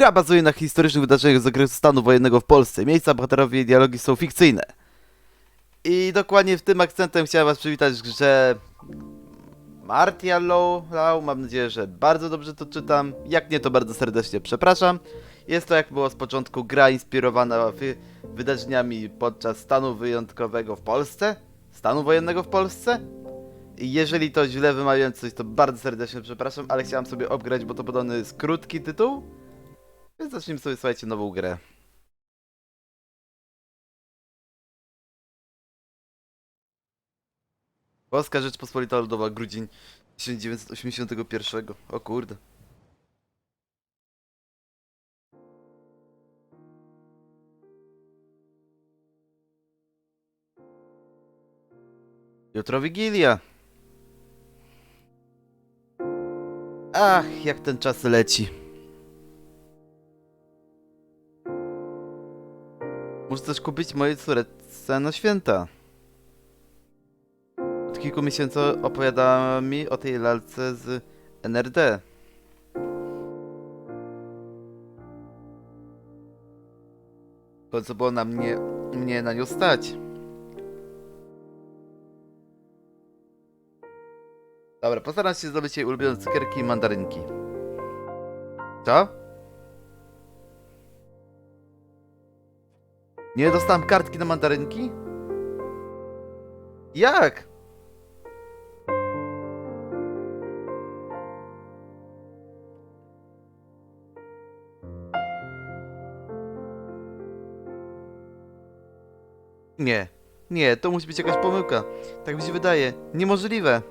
Gra bazuje na historycznych wydarzeniach z okresu stanu wojennego w Polsce. Miejsca, bohaterowie i dialogi są fikcyjne. I dokładnie w tym akcentem chciałem was przywitać w grze Martia Low. Mam nadzieję, że bardzo dobrze to czytam. Jak nie, to bardzo serdecznie przepraszam. Jest to, jak było z początku, gra inspirowana wy wydarzeniami podczas stanu wyjątkowego w Polsce. Stanu wojennego w Polsce. I jeżeli to źle wymawiam coś, to bardzo serdecznie przepraszam, ale chciałem sobie obgrać, bo to podobny jest krótki tytuł. Więc zacznijmy sobie, słuchajcie, nową grę. Polska Rzeczpospolita Ludowa, grudzień 1981. O kurde. Jutro Wigilia. Ach, jak ten czas leci. Muszę coś kupić mojej córce na święta. Od kilku miesięcy opowiadała mi o tej lalce z NRD. W końcu było na mnie, mnie na nią stać. Dobra, postaram się zdobyć jej ulubione cukierki i mandarynki. Co? Nie dostałem kartki na mandarynki? Jak? Nie, nie, to musi być jakaś pomyłka. Tak mi się wydaje. Niemożliwe.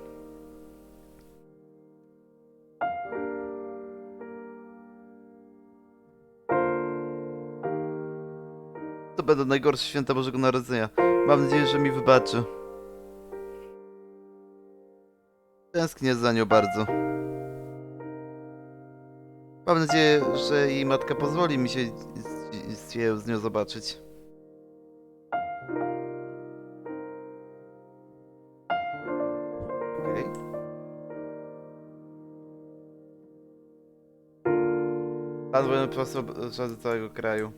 Będą najgorsze święta Bożego Narodzenia. Mam nadzieję, że mi wybaczy. Tęsknię za nią bardzo. Mam nadzieję, że jej matka pozwoli mi się z- się z nią zobaczyć. Pan wojenny profesor do całego kraju.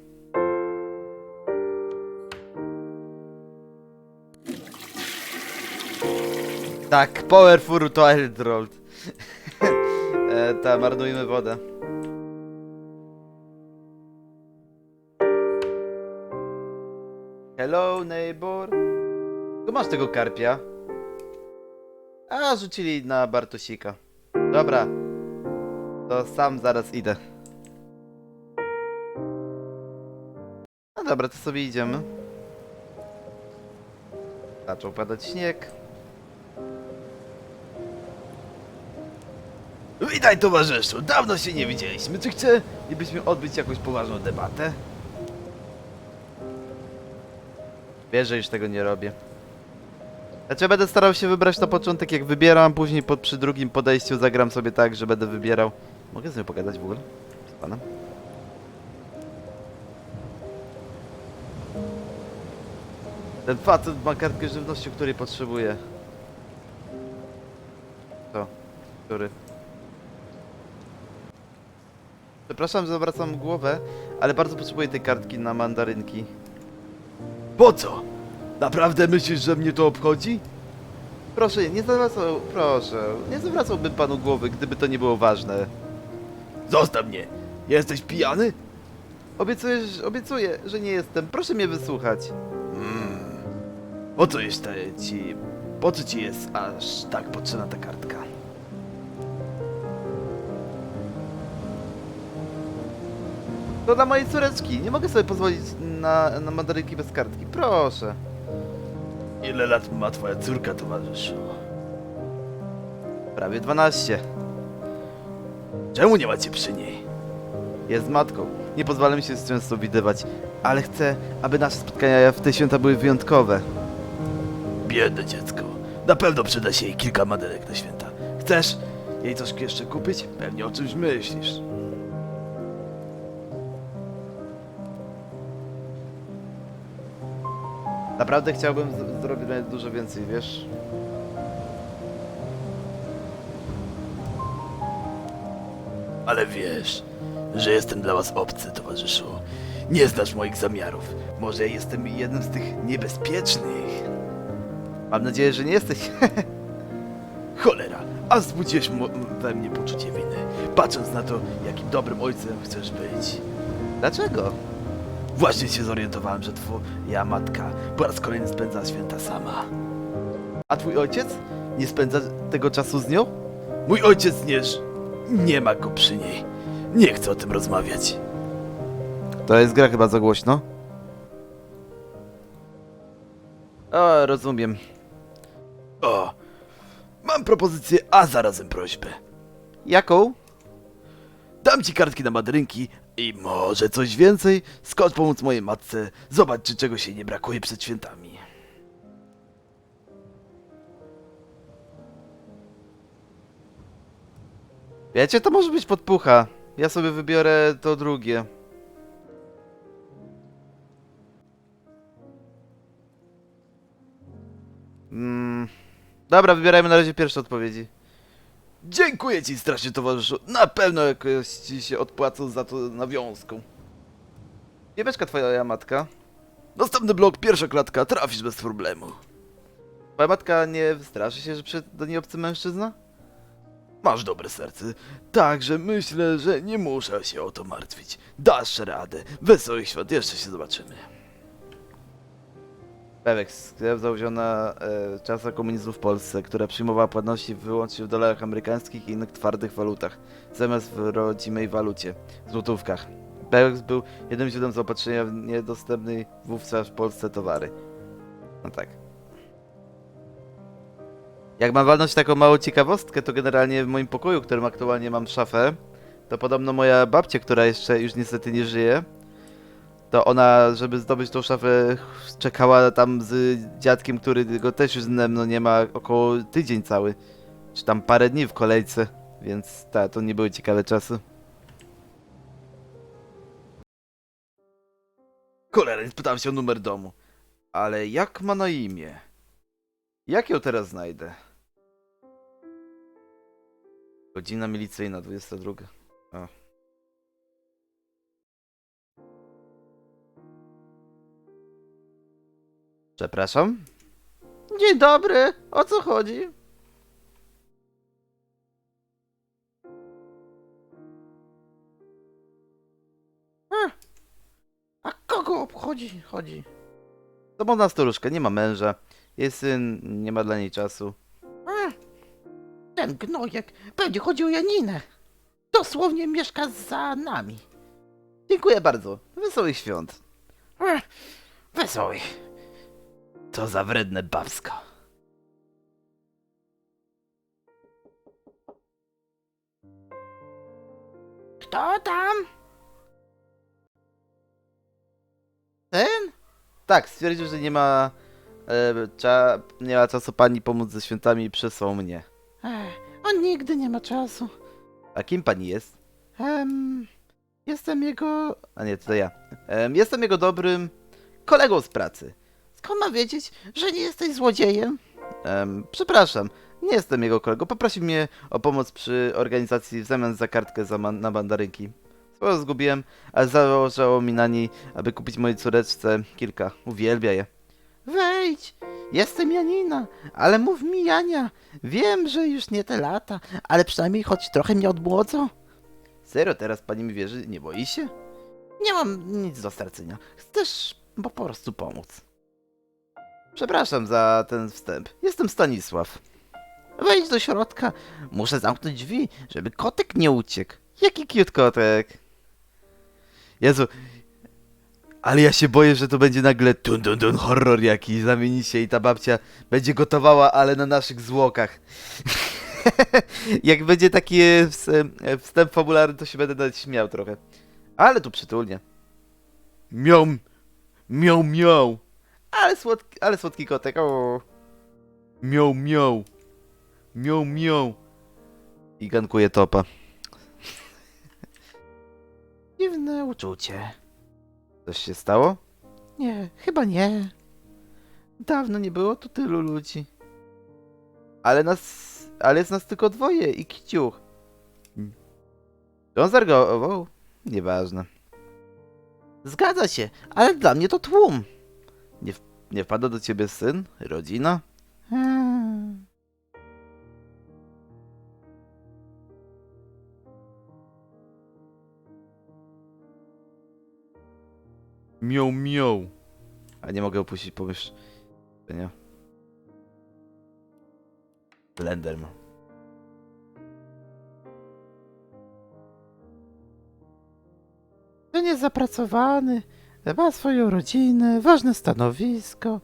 Tak, Powerful Toilet Roll. e, ta, marnujmy wodę. Hello, neighbor. Tu masz tego karpia. A, rzucili na Bartosika. Dobra. To sam zaraz idę. No dobra, to sobie idziemy. Zaczął padać śnieg. Witaj towarzyszu, dawno się nie widzieliśmy. Czy chcielibyśmy odbyć jakąś poważną debatę? Wiesz, że już tego nie robię. Znaczy będę starał się wybrać na początek jak wybieram, później przy drugim podejściu zagram sobie tak, że będę wybierał. Mogę z nią pogadać w ogóle? Z panem? Ten facet ma kartkę żywności, której potrzebuje. To, który? Przepraszam, że zawracam głowę, ale bardzo potrzebuję tej kartki na mandarynki. Po co? Naprawdę myślisz, że mnie to obchodzi? Proszę, nie zawracał, proszę, nie zawracałbym panu głowy, gdyby to nie było ważne. Zostaw mnie! Jesteś pijany? Obiecuję, że- obiecuję, że nie jestem. Proszę mnie wysłuchać. Hmm. Po co jest ta ci... Po co ci jest aż tak potrzebna ta kartka? To dla mojej córeczki. Nie mogę sobie pozwolić na, na mandarynki bez kartki. Proszę. Ile lat ma twoja córka, towarzyszu? Prawie 12. Czemu nie macie przy niej? Jest z matką. Nie pozwala mi się często widywać, ale chcę, aby nasze spotkania w te święta były wyjątkowe. Biedne dziecko. Na pewno przyda się jej kilka mandarek na święta. Chcesz jej coś jeszcze kupić? Pewnie o czymś myślisz. Naprawdę chciałbym z- zrobić dużo więcej, wiesz? Ale wiesz, że jestem dla was obcy, towarzyszu. Nie znasz moich zamiarów. Może jestem jednym z tych niebezpiecznych. Mam nadzieję, że nie jesteś. Cholera, a wzbudziłeś mo- we mnie poczucie winy, patrząc na to, jakim dobrym ojcem chcesz być. Dlaczego? Właśnie się zorientowałem, że twoja matka po raz kolejny spędza święta sama. A twój ojciec? Nie spędza tego czasu z nią? Mój ojciec nie, nie ma go przy niej. Nie chcę o tym rozmawiać. To jest gra chyba za głośno. O, rozumiem. O, mam propozycję, a zarazem prośbę. Jaką? Dam ci kartki na madrynki i może coś więcej. Skocz pomóc mojej matce. Zobacz, czy czegoś jej nie brakuje przed świętami. Wiecie, to może być podpucha. Ja sobie wybiorę to drugie. Mm. Dobra, wybierajmy na razie pierwsze odpowiedzi. Dziękuję ci strasznie towarzyszu. Na pewno jakoś ci się odpłacą za to nawiązką. Nie mieszka twoja matka? Następny blok, pierwsza klatka, trafisz bez problemu. Twoja matka nie wystraszy się, że przyszedł do niej obcy mężczyzna? Masz dobre serce, także myślę, że nie muszę się o to martwić. Dasz radę. Wesołych świąt, jeszcze się zobaczymy. Pewek, sklep założony na e, czasach komunizmu w Polsce, która przyjmowała płatności wyłącznie w dolarach amerykańskich i innych twardych walutach, zamiast w rodzimej walucie, złotówkach. Pewex był jednym źródłem zaopatrzenia w niedostępnej wówczas w Polsce towary. No tak. Jak mam walnąć taką małą ciekawostkę, to generalnie w moim pokoju, w którym aktualnie mam szafę, to podobno moja babcia, która jeszcze już niestety nie żyje, to ona, żeby zdobyć tą szafę, czekała tam z dziadkiem, który go też już ze mną nie ma, około tydzień cały. Czy tam parę dni w kolejce, więc tak, to nie były ciekawe czasy. Cholera, nie spytałem się o numer domu. Ale jak ma na imię? Jak ją teraz znajdę? Godzina milicyjna, 22. O. Przepraszam? Dzień dobry, o co chodzi? A kogo obchodzi? Chodzi. To można staruszka, nie ma męża. Jest syn, nie ma dla niej czasu. Ten gnojek będzie chodził o Janinę. Dosłownie mieszka za nami. Dziękuję bardzo. Wesołych świąt. Ech, Wesołych. Co za wredne babsko. Kto tam? Ten? Tak, stwierdził, że nie ma, e, cza, nie ma czasu pani pomóc ze świętami i przesłał mnie. Ech, on nigdy nie ma czasu. A kim pani jest? Em, jestem jego... A nie, to ja. Em, jestem jego dobrym kolegą z pracy. Skąd ma wiedzieć, że nie jesteś złodziejem? Em, przepraszam, nie jestem jego kolegą. Poprosił mnie o pomoc przy organizacji w zamian za kartkę za man- na mandarynki. Swoją zgubiłem, ale zależało mi na niej, aby kupić mojej córeczce kilka. Uwielbia je. Wejdź. Jestem Janina, ale mów mi Jania. Wiem, że już nie te lata, ale przynajmniej choć trochę mnie odmłodzą. Serio, teraz pani mi wierzy? Nie boi się? Nie mam nic do stracenia. Chcesz po prostu pomóc. Przepraszam za ten wstęp. Jestem Stanisław. Wejdź do środka. Muszę zamknąć drzwi, żeby kotek nie uciekł. Jaki cute kotek. Jezu. Ale ja się boję, że to będzie nagle tun dun dun horror jakiś, zamieni się i ta babcia będzie gotowała, ale na naszych zwłokach. Jak będzie taki e, e, wstęp fabularny, to się będę nawet śmiał trochę. Ale tu przytulnie. Miał, miał, miał. Ale słodki, ale słodki kotek. O. Miał, miał. Miał, miał. I gankuje topa. Dziwne uczucie. Coś się stało? Nie, chyba nie. Dawno nie było tu tylu ludzi. Ale nas. Ale jest nas tylko dwoje i kiciuch. On zareagował? Nieważne. Zgadza się, ale dla mnie to tłum. Nie wpada do ciebie syn? Rodzina? Hmm. Miał. A nie mogę opuścić pomieszczenia. Blenderman. To niezapracowany, ma swoją rodzinę, ważne stanowisko.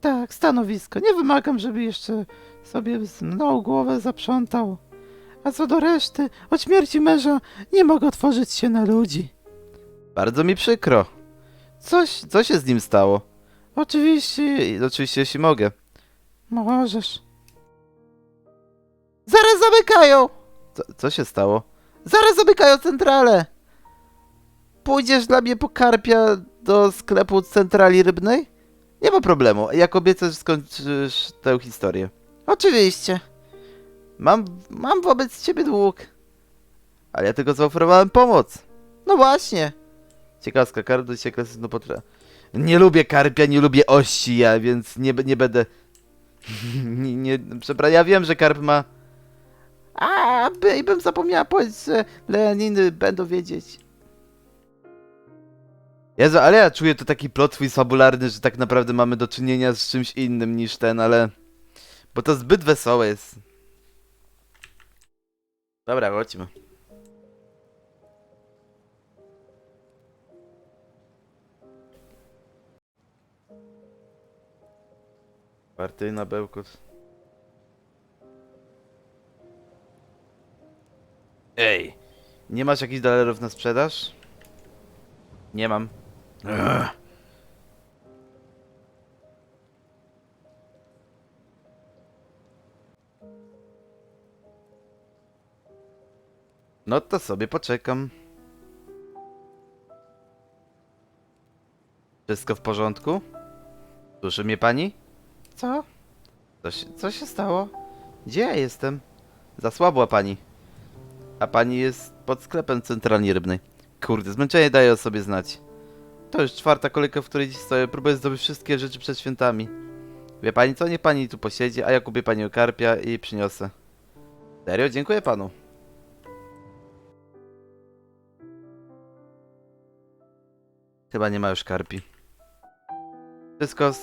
Tak, stanowisko. Nie wymagam, żeby jeszcze sobie z mną głowę zaprzątał. A co do reszty, od śmierci męża nie mogę otworzyć się na ludzi. Bardzo mi przykro. Coś, co się z nim stało? Oczywiście, oczywiście, jeśli mogę. możesz. Zaraz zamykają! Co, co się stało? Zaraz zamykają centralę! Pójdziesz dla mnie po karpia do sklepu centrali rybnej? Nie ma problemu. Jak obiecasz, skończysz tę historię. Oczywiście. Mam, Mam wobec ciebie dług. ale ja tylko zaoferowałem pomoc. No właśnie. Ciekawska, karp do ciekła no potra. Nie lubię karpia, nie lubię ości ja, więc nie, nie będę... nie, nie, przepraszam, ja wiem, że karp ma... A, by, bym zapomniała powiedzieć, że Leoniny będą wiedzieć. Jezu, ale ja czuję to taki plot twist fabularny, że tak naprawdę mamy do czynienia z czymś innym niż ten, ale... Bo to zbyt wesołe jest. Dobra, chodźmy. Partyjna bełkot. Ej, nie masz jakichś dolarów na sprzedaż? Nie mam. No to sobie poczekam. Wszystko w porządku? Słyszy mnie pani? Co? Co się, co się stało? Gdzie ja jestem? Zasłabła pani. A pani jest pod sklepem centralnie rybnej. Kurde, zmęczenie daje o sobie znać. To już czwarta kolejka, w której dziś stoję. Próbuję zdobyć wszystkie rzeczy przed świętami. Wie pani co? Nie pani tu posiedzi, a ja kupię pani karpia i przyniosę. Serio? Dziękuję panu. Chyba nie ma już karpi. Wszystko z...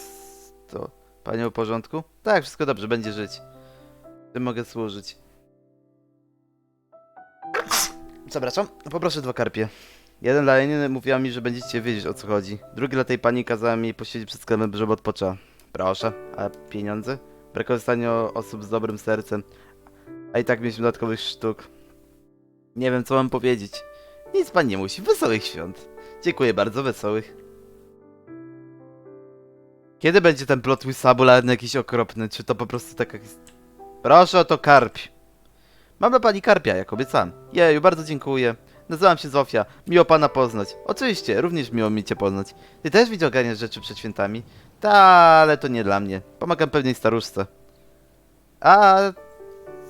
to... Panie w porządku? Tak, wszystko dobrze, będzie żyć. Czym mogę służyć? Przepraszam, poproszę dwa karpie. Jeden dla Janiny mówiła mi, że będziecie wiedzieć o co chodzi. Drugi dla tej pani kazała mi posiedzieć przed sklepem, żeby odpoczęła. Proszę. A pieniądze? Brakuje ostatnio osób z dobrym sercem. A i tak mieliśmy dodatkowych sztuk. Nie wiem co mam powiedzieć. Nic pan nie musi. Wesołych świąt. Dziękuję bardzo, wesołych. Kiedy będzie ten plot fabularny jakiś okropny? Czy to po prostu taka... his- Proszę o to karp. Mam dla pani karpia, jak obiecałem. Jeju, bardzo dziękuję. Nazywam się Zofia. Miło pana poznać. Oczywiście, również miło mi cię poznać. Ty też widział ogarniać rzeczy przed świętami? Ta, ale to nie dla mnie. Pomagam pewnej staruszce. A...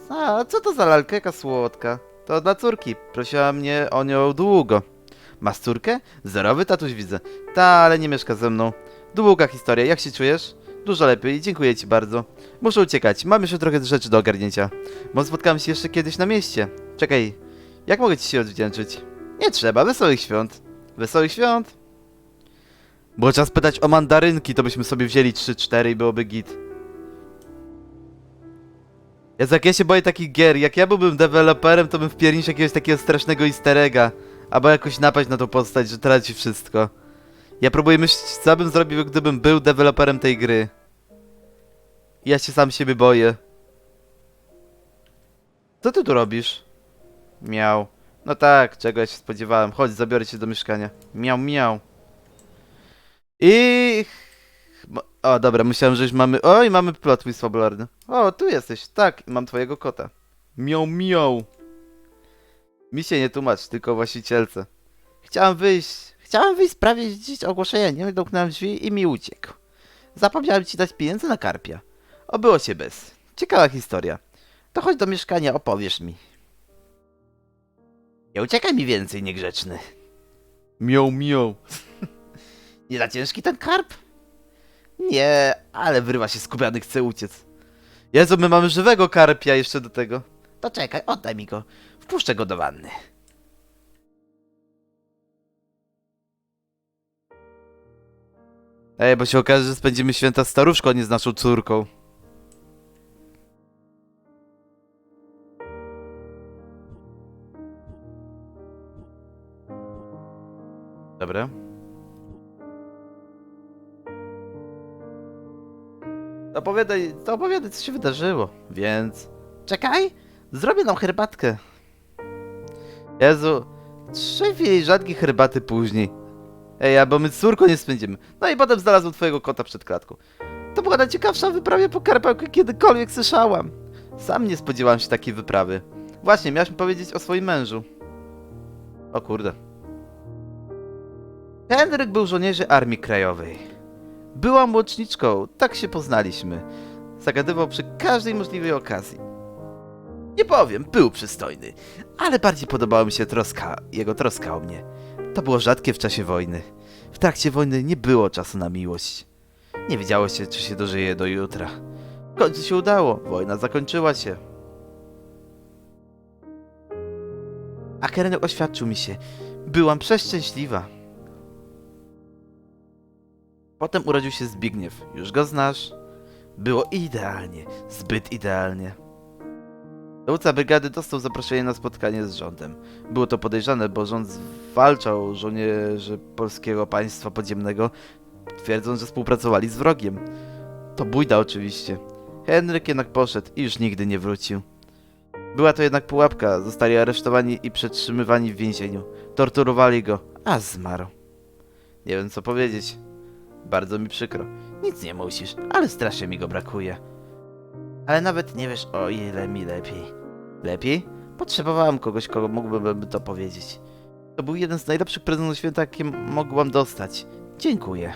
A, co to za lalka? Jaka słodka. To dla córki. Prosiła mnie o nią długo. Masz córkę? Zerowy tatuś widzę. Ta, ale nie mieszka ze mną. Długa historia, jak się czujesz? Dużo lepiej, dziękuję ci bardzo. Muszę uciekać, mam jeszcze trochę rzeczy do ogarnięcia. Może spotkamy się jeszcze kiedyś na mieście. Czekaj, jak mogę ci się odwdzięczyć? Nie trzeba, wesołych świąt. Wesołych świąt. Było czas pytać o mandarynki, to byśmy sobie wzięli 3-4 i byłoby git. Jezu, jak ja się boję takich gier, jak ja byłbym deweloperem, to bym wpierniczył jakiegoś takiego strasznego easter egga. Albo jakoś napaść na tą postać, że traci wszystko. Ja próbuję myśleć, co bym zrobił, gdybym był deweloperem tej gry. Ja się sam siebie boję. Co ty tu robisz? Miał. No tak, czego ja się spodziewałem. Chodź, zabiorę cię do mieszkania. Miał, miał. I... O, dobra, myślałem, że już mamy... Oj, mamy plot twist fabularny. O, tu jesteś. Tak, mam twojego kota. Miał, miał. Mi się nie tłumacz, tylko właścicielce. Chciałem wyjść. Chciałem wyjść sprawdzić ogłoszenie, nie domknąłem drzwi i mi uciekł. Zapomniałem ci dać pieniędzy na karpia. Obyło się bez. Ciekawa historia. To chodź do mieszkania, opowiesz mi. Nie uciekaj mi więcej, niegrzeczny. Miał, miał. Nie za ciężki ten karp? Nie, ale wyrywa się skupiony, chce uciec. Jezu, my mamy żywego karpia jeszcze do tego. To czekaj, oddaj mi go. Wpuszczę go do wanny. Ej, bo się okaże, że spędzimy święta z staruszką, a nie z naszą córką. Opowiadaj, to opowiadaj, co się wydarzyło, więc... Czekaj, zrobię nam herbatkę. Jezu, trzy filiżanki herbaty później. Ej, a bo my z nie spędzimy. No i potem znalazłem twojego kota przed klatką. To była najciekawsza wyprawa po karpach, jaką kiedykolwiek słyszałam. Sam nie spodziewałem się takiej wyprawy. Właśnie, miałeś mi powiedzieć o swoim mężu. O kurde. Henryk był żołnierzem Armii Krajowej. Byłam łączniczką, tak się poznaliśmy. Zagadywał przy każdej możliwej okazji. Nie powiem, był przystojny, ale bardziej podobała mi się troska, jego troska o mnie. To było rzadkie w czasie wojny. W trakcie wojny nie było czasu na miłość. Nie wiedziało się, czy się dożyje do jutra. W końcu się udało, wojna zakończyła się. A Kerenek oświadczył mi się. Byłam przeszczęśliwa. Potem urodził się Zbigniew. Już go znasz? Było idealnie, zbyt idealnie. Dowódca brygady dostał zaproszenie na spotkanie z rządem. Było to podejrzane, bo rząd zwalczał żołnierzy polskiego państwa podziemnego, twierdząc, że współpracowali z wrogiem. To bójda oczywiście. Henryk jednak poszedł i już nigdy nie wrócił. Była to jednak pułapka, zostali aresztowani i przetrzymywani w więzieniu. Torturowali go, a zmarł. Nie wiem co powiedzieć. Bardzo mi przykro. Nic nie musisz, ale strasznie mi go brakuje. Ale nawet nie wiesz o ile mi lepiej. Lepiej? Potrzebowałam kogoś, kogo mógłbym to powiedzieć. To był jeden z najlepszych prezentów święta, jakie mogłam dostać. Dziękuję.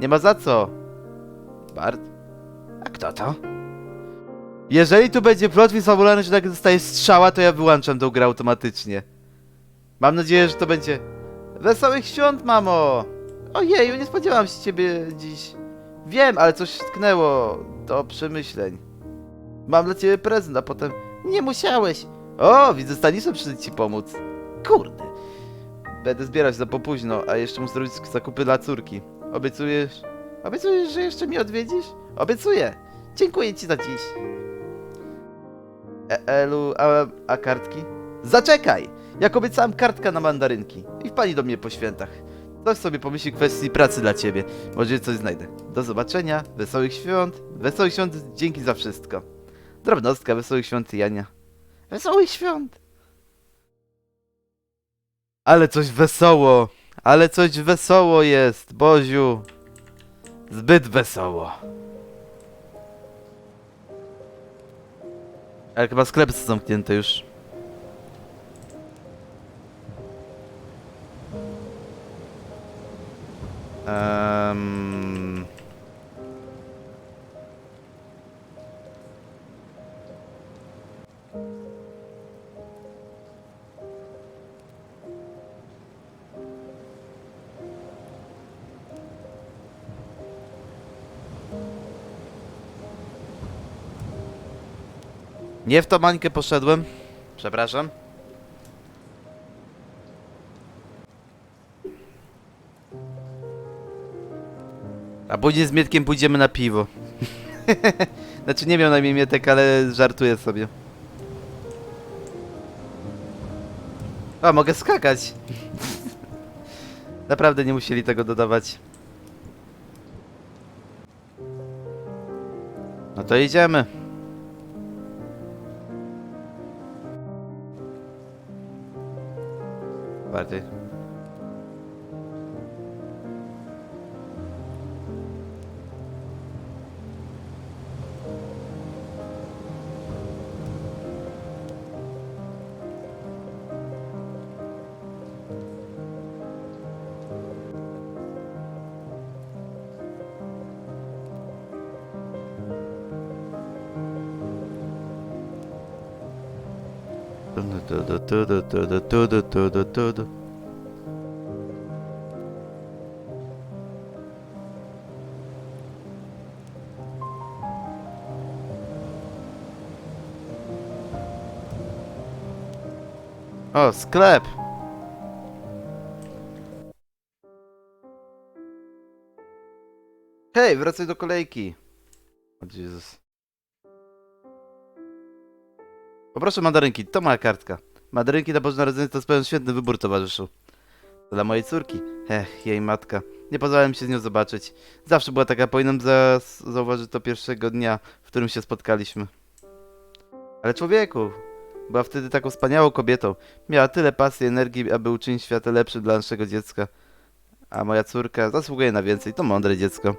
Nie ma za co. Bart? A kto to? Jeżeli tu będzie plot twist fabularny, że tak dostaje strzała, to ja wyłączam tą grę automatycznie. Mam nadzieję, że to będzie... Wesołych świąt, mamo! Ojeju, nie spodziewałam się ciebie dziś. Wiem, ale coś tknęło do przemyśleń. Mam dla ciebie prezent, a potem... Nie musiałeś. O, widzę Stanisław przyszedł ci pomóc. Kurde. Będę zbierać za po późno, a jeszcze muszę zrobić zakupy dla córki. Obiecujesz? Obiecujesz, że jeszcze mnie odwiedzisz? Obiecuję. Dziękuję ci za dziś. E Elu, a, a kartki? Zaczekaj! Jak obiecałem kartka na mandarynki. I wpadli do mnie po świętach. Coś sobie pomyśli kwestii pracy dla ciebie. Może coś znajdę. Do zobaczenia. Wesołych świąt. Wesołych świąt. Dzięki za wszystko. Drobnostka. Wesołych świąt, Jania. Wesołych świąt. Ale coś wesoło. Ale coś wesoło jest, Boziu. Zbyt wesoło. Ale chyba sklepy są zamknięte już. Um... Nie w tą mańkę poszedłem. Przepraszam. A później z Mietkiem pójdziemy na piwo. znaczy nie miał na imię Mietek, ale żartuję sobie. A, mogę skakać. Naprawdę nie musieli tego dodawać. No to idziemy. Bardziej. tudo, tudo, tudo, tudo, tudo. Oh, o, sklep! Hej, wracaj do kolejki! O oh, Jezus. Poproszę mandarynki, to moja kartka. Mandarynki na Boże Narodzenie to spełniony świetny wybór, towarzyszu. To dla mojej córki. Ech, jej matka. Nie pozwalałem się z nią zobaczyć. Zawsze była taka, powinienem za zauważyć to pierwszego dnia, w którym się spotkaliśmy. Ale człowieku, była wtedy taką wspaniałą kobietą. Miała tyle pasji i energii, aby uczynić świat lepszym dla naszego dziecka. A moja córka zasługuje na więcej, to mądre dziecko.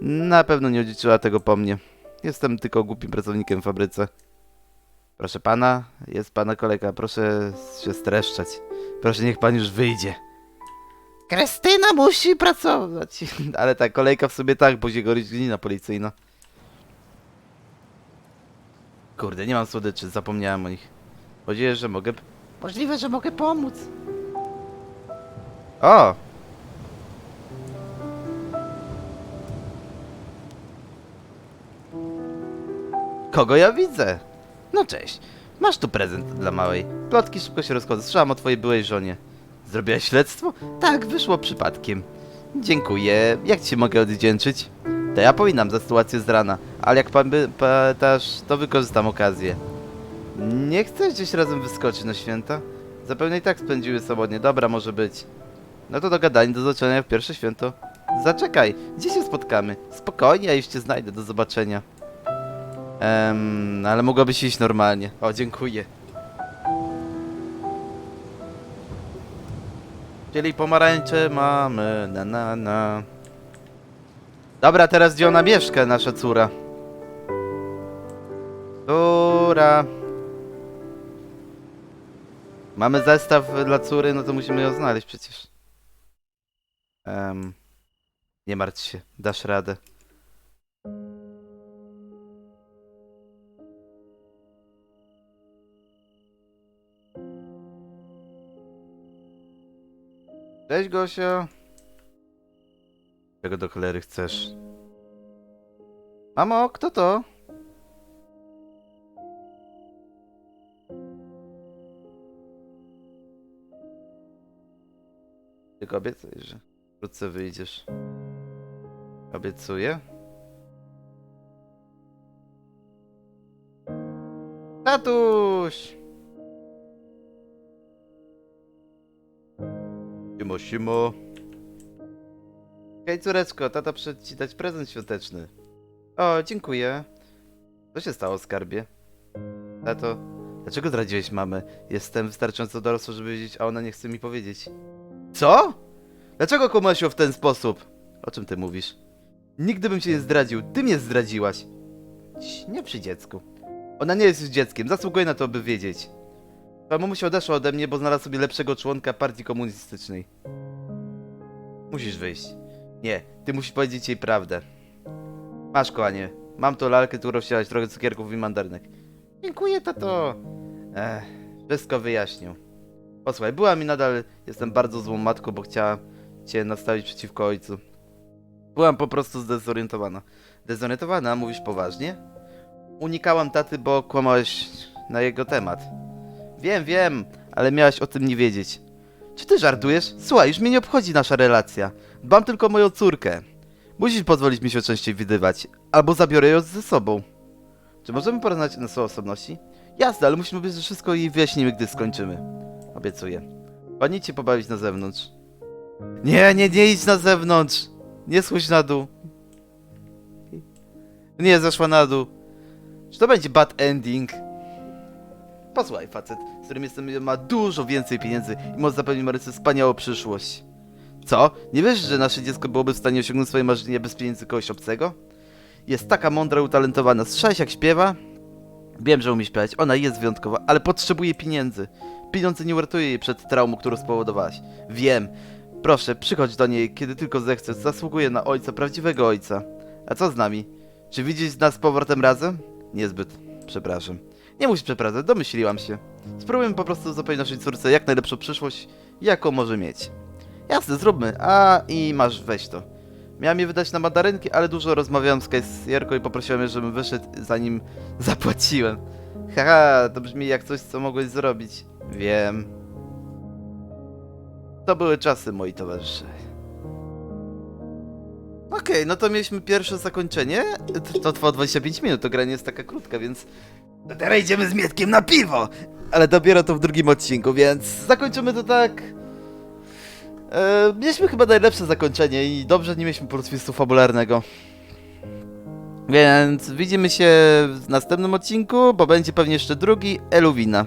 Na pewno nie odziedziczyła tego po mnie. Jestem tylko głupim pracownikiem w fabryce. Proszę pana, jest pana kolega, proszę się streszczać. Proszę, niech pan już wyjdzie. Krystyna musi pracować. Ale ta kolejka w sobie tak, bo gori glina policyjna. Kurde, nie mam słodyczy, zapomniałem o nich. Powiedziałeś, że mogę... Możliwe, że mogę pomóc. O! Kogo ja widzę? No cześć. Masz tu prezent dla małej. Plotki szybko się rozchodzą. Słyszałam o twojej byłej żonie. Zrobiłaś śledztwo? Tak, wyszło przypadkiem. Dziękuję. Jak ci mogę odwdzięczyć? To ja powinnam za sytuację z rana, ale jak pan by to wykorzystam okazję. Nie chcesz gdzieś razem wyskoczyć na święta? Zapewne i tak spędziły sobotnie. Dobra, może być. No to dogadanie, do zobaczenia w pierwsze święto. Zaczekaj, gdzie się spotkamy? Spokojnie, ja już cię znajdę, do zobaczenia. Ehm, ale mogłabyś iść normalnie. O, dziękuję. Czyli pomarańcze mamy, na na na. Dobra, teraz gdzie ona mieszka, nasza córa? Córa. Mamy zestaw dla córy, no to musimy ją znaleźć przecież. Em, nie martw się, dasz radę. Cześć Gosia. Czego do cholery chcesz? Mamo, kto to? Tylko obiecaj, że wkrótce wyjdziesz. Obiecuję. Tatuś! Simo, simo. Hej, córeczko, tata przyszedł ci dać prezent świąteczny. O, dziękuję. Co się stało, skarbie? Tato, dlaczego zdradziłeś mamę? Jestem wystarczająco dorosły, żeby wiedzieć, a ona nie chce mi powiedzieć. Co? Dlaczego kłamałeś ją w ten sposób? O czym ty mówisz? Nigdy bym cię nie zdradził, ty mnie zdradziłaś. Nie przy dziecku. Ona nie jest już dzieckiem, zasługuje na to, by wiedzieć. Mamusia odeszła ode mnie, bo znalazła sobie lepszego członka partii komunistycznej. Musisz wyjść. Nie, ty musisz powiedzieć jej prawdę. Masz, kochanie. Mam tu lalkę, którą chciałaś, trochę cukierków i mandarynek. Dziękuję, tato. Ech, wszystko wyjaśnił. Posłuchaj, byłam i nadal jestem bardzo złą matką, bo chciałam cię nastawić przeciwko ojcu. Byłam po prostu zdezorientowana. Dezorientowana? Mówisz poważnie? Unikałam taty, bo kłamałeś na jego temat. Wiem, wiem, ale miałaś o tym nie wiedzieć. Czy ty żartujesz? Słuchaj, już mnie nie obchodzi nasza relacja. Dbam tylko o moją córkę. Musisz pozwolić mi się częściej widywać, albo zabiorę ją ze sobą. Czy możemy porozmawiać na swoje osobności? Jasne, ale musimy być wszystko i wyjaśnimy, gdy skończymy. Obiecuję. Pani cię pobawić na zewnątrz. Nie, nie, nie idź na zewnątrz! Nie schódź na dół. Nie, zeszła na dół. Czy to będzie bad ending? Posłuchaj, facet, z którym jestem, ma dużo więcej pieniędzy i może zapewnić Maryce wspaniałą przyszłość. Co? Nie wiesz, że nasze dziecko byłoby w stanie osiągnąć swoje marzenia bez pieniędzy kogoś obcego? Jest taka mądra i utalentowana. Słyszałeś jak śpiewa? Wiem, że umie śpiewać, ona jest wyjątkowa, ale potrzebuje pieniędzy. Pieniądze nie uratują jej przed traumą, którą spowodowałaś. Wiem. Proszę, przychodź do niej, kiedy tylko zechcesz. Zasługuje na ojca, prawdziwego ojca. A co z nami? Czy widzisz nas z powrotem razem? Niezbyt. Przepraszam. Nie musisz przepraszać, domyśliłam się. Spróbujmy po prostu zapewnić naszej córce jak najlepszą przyszłość, jaką może mieć. Jasne, zróbmy. A i masz, weź to. Miałem je wydać na mandarynki, ale dużo rozmawiałem z kasjerką i poprosiłem je, żebym wyszedł zanim zapłaciłem. Haha, to brzmi jak coś, co mogłeś zrobić. Wiem. To były czasy, moi towarzysze. Okej, no to mieliśmy pierwsze zakończenie. To- To trwało 25 minut, to gra nie jest taka krótka, więc... To teraz idziemy z Mietkiem na piwo! Ale dopiero to w drugim odcinku, więc zakończymy to tak... E, mieliśmy chyba najlepsze zakończenie i dobrze nie mieliśmy portwistu fabularnego. Więc widzimy się w następnym odcinku, bo będzie pewnie jeszcze drugi Eluwina.